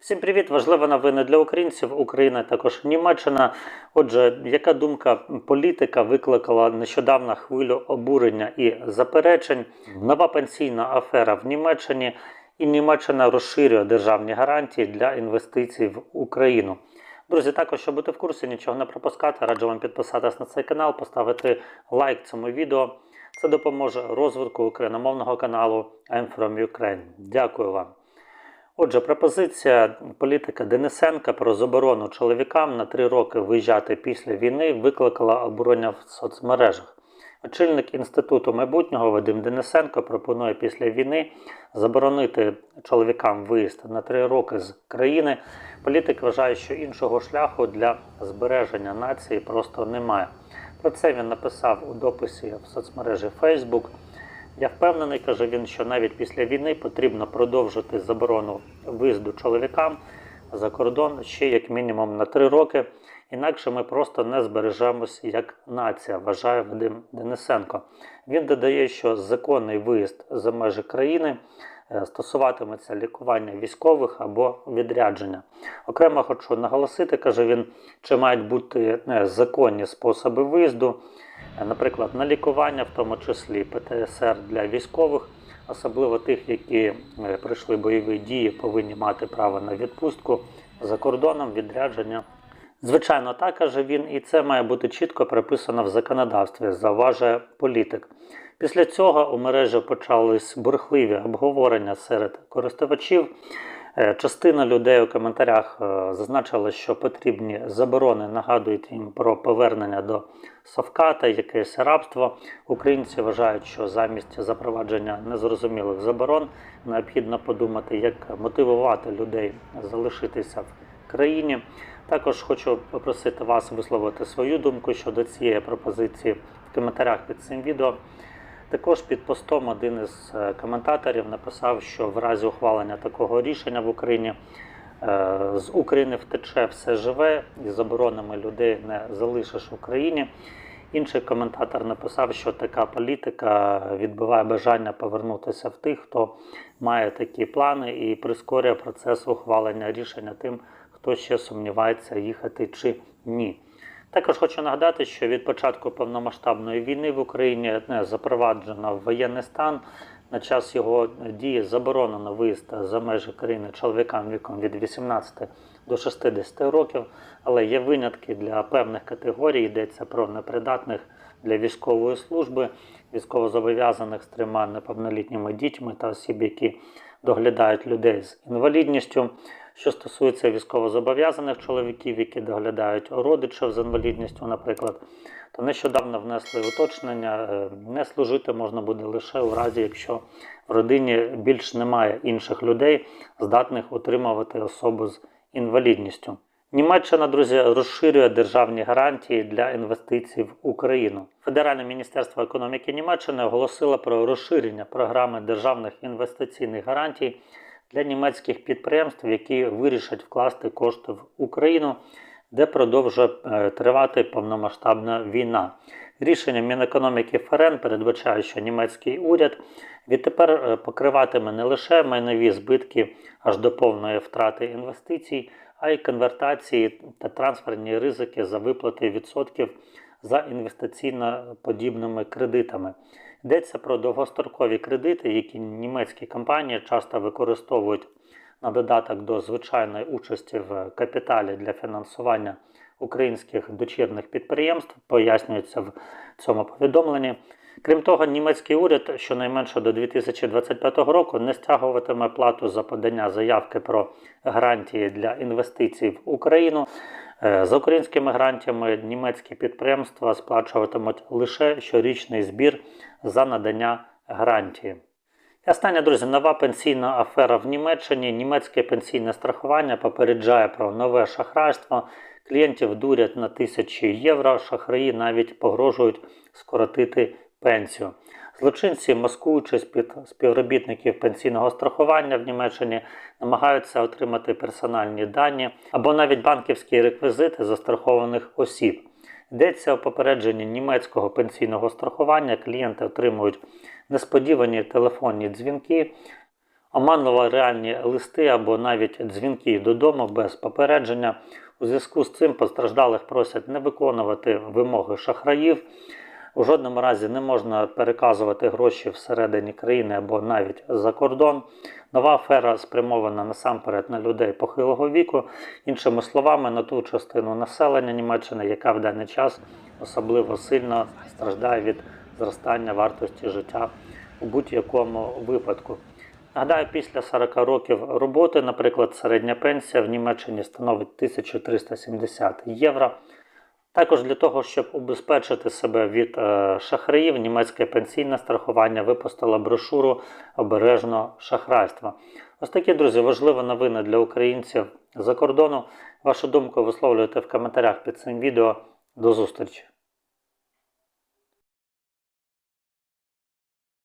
Всім привіт! Важлива новина для українців. Україна також Німеччина. Отже, яка думка політика викликала нещодавно хвилю обурення і заперечень? Нова пенсійна афера в Німеччині, і Німеччина розширює державні гарантії для інвестицій в Україну. Друзі, також щоб бути в курсі, нічого не пропускати, раджу вам підписатись на цей канал, поставити лайк цьому відео. Це допоможе розвитку україномовного каналу I'm from Ukraine. Дякую вам. Отже, пропозиція політика Денисенка про заборону чоловікам на три роки виїжджати після війни викликала обурення в соцмережах. Очільник інституту майбутнього Вадим Денисенко пропонує після війни заборонити чоловікам виїзд на три роки з країни. Політик вважає, що іншого шляху для збереження нації просто немає. Про це він написав у дописі в соцмережі Facebook. Я впевнений, каже він, що навіть після війни потрібно продовжити заборону виїзду чоловікам за кордон ще як мінімум на три роки. Інакше ми просто не збережемось як нація, вважає Вадим Денисенко. Він додає, що законний виїзд за межі країни е, стосуватиметься лікування військових або відрядження. Окремо хочу наголосити, каже він, чи мають бути е, законні способи виїзду. Е, Наприклад, на лікування, в тому числі ПТСР для військових, особливо тих, які е, пройшли бойові дії, повинні мати право на відпустку за кордоном, відрядження. Звичайно, так каже він, і це має бути чітко прописано в законодавстві, зауважує політик. Після цього у мережі почались бурхливі обговорення серед користувачів. Е, Частина людей у коментарях е, зазначила, що потрібні заборони нагадують їм про повернення до совката, якесь рабство. Українці вважають, що замість запровадження незрозумілих заборон необхідно подумати, як мотивувати людей залишитися в країні. Також хочу попросити вас висловити свою думку щодо цієї пропозиції в коментарях під цим відео. Також під постом один із е, коментаторів написав, що в разі ухвалення такого рішення в Україні е, з України втече все живе і заборонами людей не залишиш в Україні. Інший коментатор написав, що така політика відбиває бажання повернутися в тих, хто має такі плани, і прискорює процес ухвалення рішення тим, хто ще сумнівається, їхати чи ні. Також хочу нагадати, що від початку повномасштабної війни в Україні запроваджено воєнний стан. На час його дії заборонено виїзд за межі країни чоловікам віком від 18 до 60 років, але є винятки для певних категорій. Йдеться про непридатних для військової служби, військовозобов'язаних з трьома неповнолітніми дітьми та осіб, які доглядають людей з інвалідністю. Що стосується військовозобов'язаних чоловіків, які доглядають родичів з інвалідністю, наприклад, то нещодавно внесли уточнення, е, не служити можна буде лише у разі, якщо в родині більш немає інших людей, здатних утримувати особу з інвалідністю. Німеччина, друзі, розширює державні гарантії для інвестицій в Україну. Федеральне міністерство економіки Німеччини оголосило про розширення програми державних інвестиційних гарантій для німецьких підприємств, які вирішать вкласти кошти в Україну, де продовжує е, тривати повномасштабна війна. Рішення Мінекономіки ФРН передбачає, що німецький уряд відтепер е, покриватиме не лише майнові збитки аж до повної втрати інвестицій, а й конвертації та трансферні ризики за виплати відсотків за інвестиційно подібними кредитами. Йдеться про довгострокові кредити, які німецькі компанії часто використовують на додаток до звичайної участі в капіталі для фінансування українських дочірних підприємств, пояснюється в цьому повідомленні. Крім того, німецький уряд щонайменше до 2025 року не стягуватиме плату за подання заявки про гарантії для інвестицій в Україну. Е, За українськими грантами німецькі підприємства сплачуватимуть лише щорічний збір за надання гарантії. І останнє, друзі, нова пенсійна афера в Німеччині. Німецьке пенсійне страхування попереджає про нове шахрайство. Клієнтів дурять на тисячі євро. Шахраї навіть погрожують скоротити пенсію. Злочинці, маскуючись під співробітників пенсійного страхування в Німеччині, намагаються отримати персональні дані або навіть банківські реквізити застрахованих осіб. Йдеться у попередженні німецького пенсійного страхування. Клієнти отримують несподівані телефонні дзвінки. оманливо реальні листи або навіть дзвінки додому без попередження. У зв'язку з цим постраждалих просять не виконувати вимоги шахраїв. У жодному разі не можна переказувати гроші всередині країни або навіть за кордон. Нова афера спрямована насамперед на людей похилого віку, іншими словами, на ту частину населення Німеччини, яка в даний час особливо сильно страждає від зростання вартості життя у будь-якому випадку. Нагадаю, після 40 років роботи, наприклад, середня пенсія в Німеччині становить 1370 євро. Також для того, щоб убезпечити себе від е, шахраїв, німецьке пенсійне страхування випустило брошуру обережно шахрайства. Ось такі, друзі, важливі новини для українців за кордону. Вашу думку висловлюйте в коментарях під цим відео. До зустрічі!